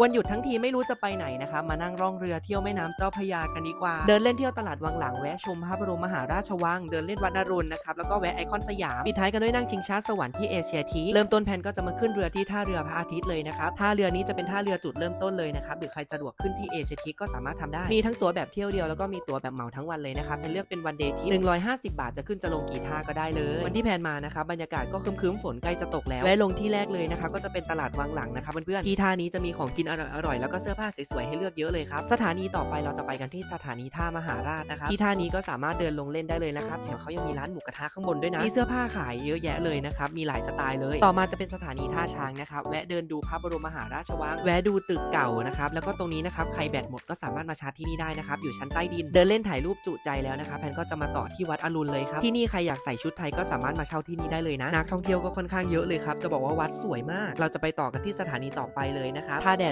วันหยุดทั้งทีไม่รู้จะไปไหนนะคะ มานั่งร่องเรือเที่ยวแม่น้ำเจ้าพยากันดีกว่า เดินเล่นเที่ยวตลาดวังหลังแวะชมพระบรมมหาราชวัง เดินเล่นวัดอรุณนะครับ แล้วก็แวะไอคอนสยาม ปิดท้ายกันด้วยนั่งชิงช้าสวรรค์ที่เอเชียทีเริ่มต้นแผนก็จะมาขึ้นเรือที่ท่าเรือพระอาทิตย์เลยนะครับ ท่าเรือนี้จะเป็นท่าเรือจุดเริ่มต้นเลยนะครับ หรือใครสะดวกขึ้นที่เอเชียทีก็สามารถทำได้ มีทั้งตั๋วแบบเที่ยวเดียวแล้วก็มีตั๋วแบบเหมาทั้งวันเลยนะครับแผนเลือกเป็นวันเดย์ที่150 บาทจะขึ้นจะลงกี่ท่าก็ได้เลย วันที่แผนมานะครับบรรยากาศก็ครึ้มๆฝนใกล้จะตกแล้วแวะลงที่แรกเลยนะครับก็จะเป็นตลาดวังหลังนะครับเพื่อนๆที่ท่านี้จะมีของกินอร่อยๆแล้วก็เสื้อผ้าสวยๆให้เลือกเยอะเลยครับสถานีต่อไปเราจะไปกันที่สถานีท่ามหาราชนะครับที่ท่านี้ก็สามารถเดินลงเล่นได้เลยนะครับแถมเขายังมีร้านหมูกระทะข้างบนด้วยนะมีเสื้อผ้าขายเยอะแยะเลยนะครับมีหลายสไตล์เลย ต่อมาจะเป็นสถานีท่าช้างนะครับแวะเดินดูพระบรมมหาราชวังแวะดูตึกเก่านะครับแล้วก็ตรงนี้นะครับใครแบตหมดก็สามารถมาชาร์จที่นี่ได้นะครับอยู่ชั้นใต้ดิน เดินเล่นถ่ายรูปจุใจแล้วนะครับแพนก็จะมาต่อที่วัดอรุณเลยครับที่นี่ใครอยากใส่ชุดไทยก็สามารถมาเช่าที่นี่ได้เลยนะนักท่องเที่ยวก็ค่อนข้างเยอะเลยครับจะบอกว่าวัดสวยมาก เราจะไปต่อกันที่สถานีต่อไปเลยนะครับท่าแดด